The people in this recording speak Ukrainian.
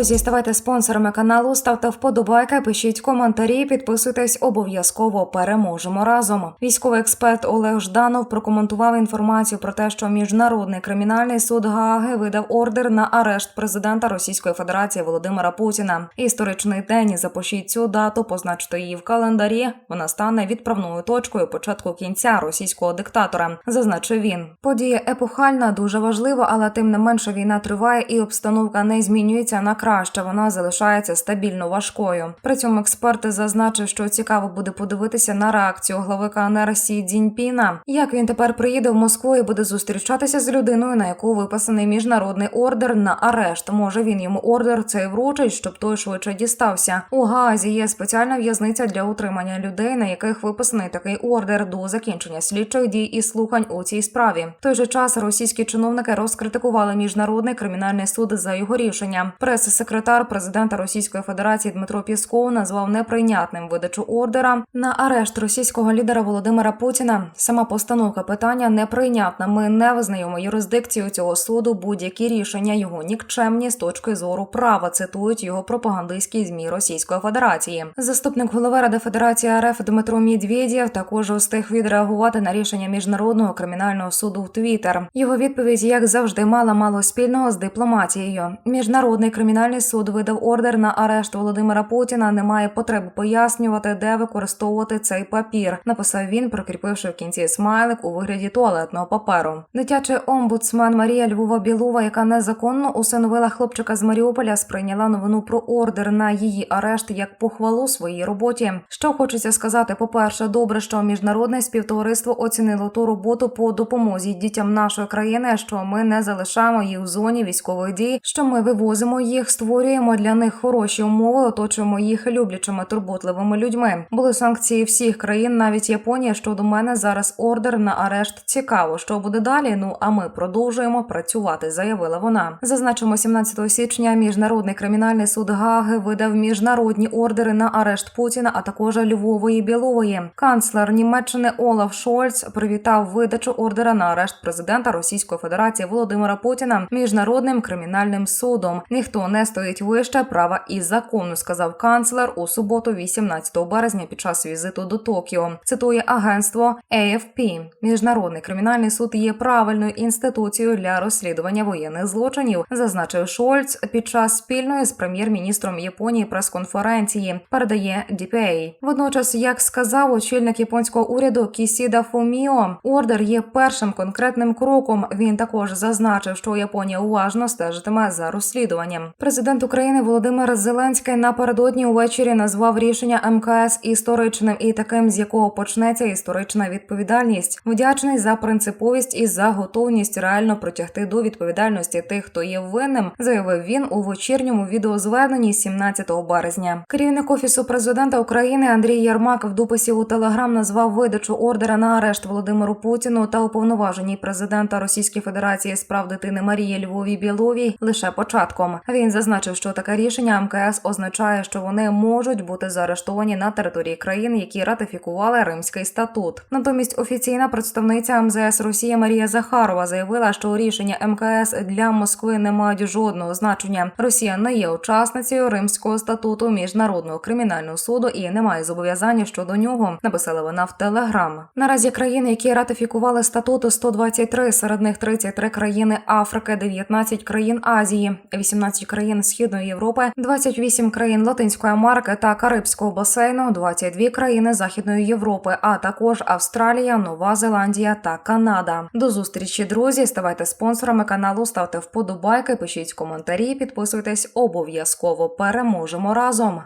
Друзі, ставайте спонсорами каналу, ставте вподобайки, пишіть коментарі, підписуйтесь обов'язково. Переможемо разом. Військовий експерт Олег Жданов прокоментував інформацію про те, що міжнародний кримінальний суд Гааги видав ордер на арешт президента Російської Федерації Володимира Путіна. Історичний день запишіть цю дату, позначте її в календарі. Вона стане відправною точкою початку кінця російського диктатора, зазначив він. Подія епохальна, дуже важлива, але тим не менше війна триває і обстановка не змінюється на краще. Вона залишається стабільно важкою. При цьому експерти зазначив, що цікаво буде подивитися на реакцію глави КНР Сі Цзіньпіна. Як він тепер приїде в Москву і буде зустрічатися з людиною, на яку виписаний міжнародний ордер на арешт. Може він йому ордер цей вручить, щоб той швидше дістався. У Гаазі є спеціальна в'язниця для утримання людей, на яких виписаний такий ордер до закінчення слідчих дій і слухань у цій справі. В той же час російські чиновники розкритикували міжнародний кримінальний суд за його рішення. Прес-секретар президента Російської Федерації Дмитро Пісков назвав неприйнятним видачу ордера на арешт російського лідера Володимира Путіна. Сама постановка питання неприйнятна. Ми не визнаємо юрисдикцію цього суду. Будь-які рішення його нікчемні з точки зору права. Цитують його пропагандистські змі Російської Федерації. Заступник голови Ради Федерації РФ Дмитро Медведєв також устиг відреагувати на рішення міжнародного кримінального суду в Твіттер. Його відповідь, як завжди, мала мало спільного з дипломатією. Міжнародний кримінальний суд видав ордер на арешт Володимира Путіна. Немає потреби пояснювати, де використовувати цей папір. Написав він, прикріпивши в кінці смайлик у вигляді туалетного паперу. Дитячий омбудсмен Марія Львова Білова, яка незаконно усиновила хлопчика з Маріуполя, сприйняла новину про ордер на її арешт як похвалу своїй роботі. Що хочеться сказати, по-перше, добре, що міжнародне співтовариство оцінило ту роботу по допомозі дітям нашої країни, що ми не залишаємо їх в зоні військових дій, що ми вивозимо їх, створюємо для них хороші умови, оточуємо їх люблячими турботливими людьми. Були санкції всіх країн, навіть Японія. Щодо мене зараз ордер на арешт. Цікаво, що буде далі. Ну а ми продовжуємо працювати, заявила вона. Зазначимо, 17 січня міжнародний кримінальний суд Гаги видав міжнародні ордери на арешт Путіна, а також Львової Білової. Канцлер Німеччини Олаф Шольц привітав видачу ордера на арешт президента Російської Федерації Володимира Путіна міжнародним кримінальним судом. Ніхто не стоїть вище права і закону, сказав канцлер у суботу, 18 березня, під час візиту до Токіо. Цитує агентство AFP. Міжнародний кримінальний суд є правильною інституцією для розслідування воєнних злочинів, зазначив Шольц під час спільної з прем'єр-міністром Японії прес-конференції. Передає DPA. Водночас, як сказав очільник японського уряду Кісіда Фуміо, ордер є першим конкретним кроком. Він також зазначив, що Японія уважно стежитиме за розслідуванням. Президент України Володимир Зеленський напередодні увечері назвав рішення МКС історичним і таким, з якого почнеться історична відповідальність. Вдячний за принциповість і за готовність реально притягти до відповідальності тих, хто є винним, заявив він у вечірньому відеозверненні 17 березня. Керівник офісу президента України Андрій Ярмак в дописі у Телеграм назвав видачу ордера на арешт Володимиру Путіну та уповноваженій президента Російської Федерації з прав дитини Марії Львові Біловій лише початком. Він зазначив, що таке рішення МКС означає, що вони можуть бути заарештовані на території країн, які ратифікували Римський статут. Натомість офіційна представниця МЗС Росії Марія Захарова заявила, що рішення МКС для Москви не мають жодного значення. Росія не є учасницею Римського статуту міжнародного кримінального суду і не має зобов'язання щодо нього. Написала вона в Телеграм. Наразі країни, які ратифікували статут 123, серед них 33 країни Африки, 19 країн Азії, 18 країн Східної Європи, 28 країн Латинської Америки та Карибського басейну, 22 країни Західної Європи, а також Австралія, Нова Зеландія та Канада. До зустрічі, друзі. Ставайте спонсорами каналу, ставте вподобайки, пишіть коментарі, підписуйтесь обов'язково. Переможемо разом.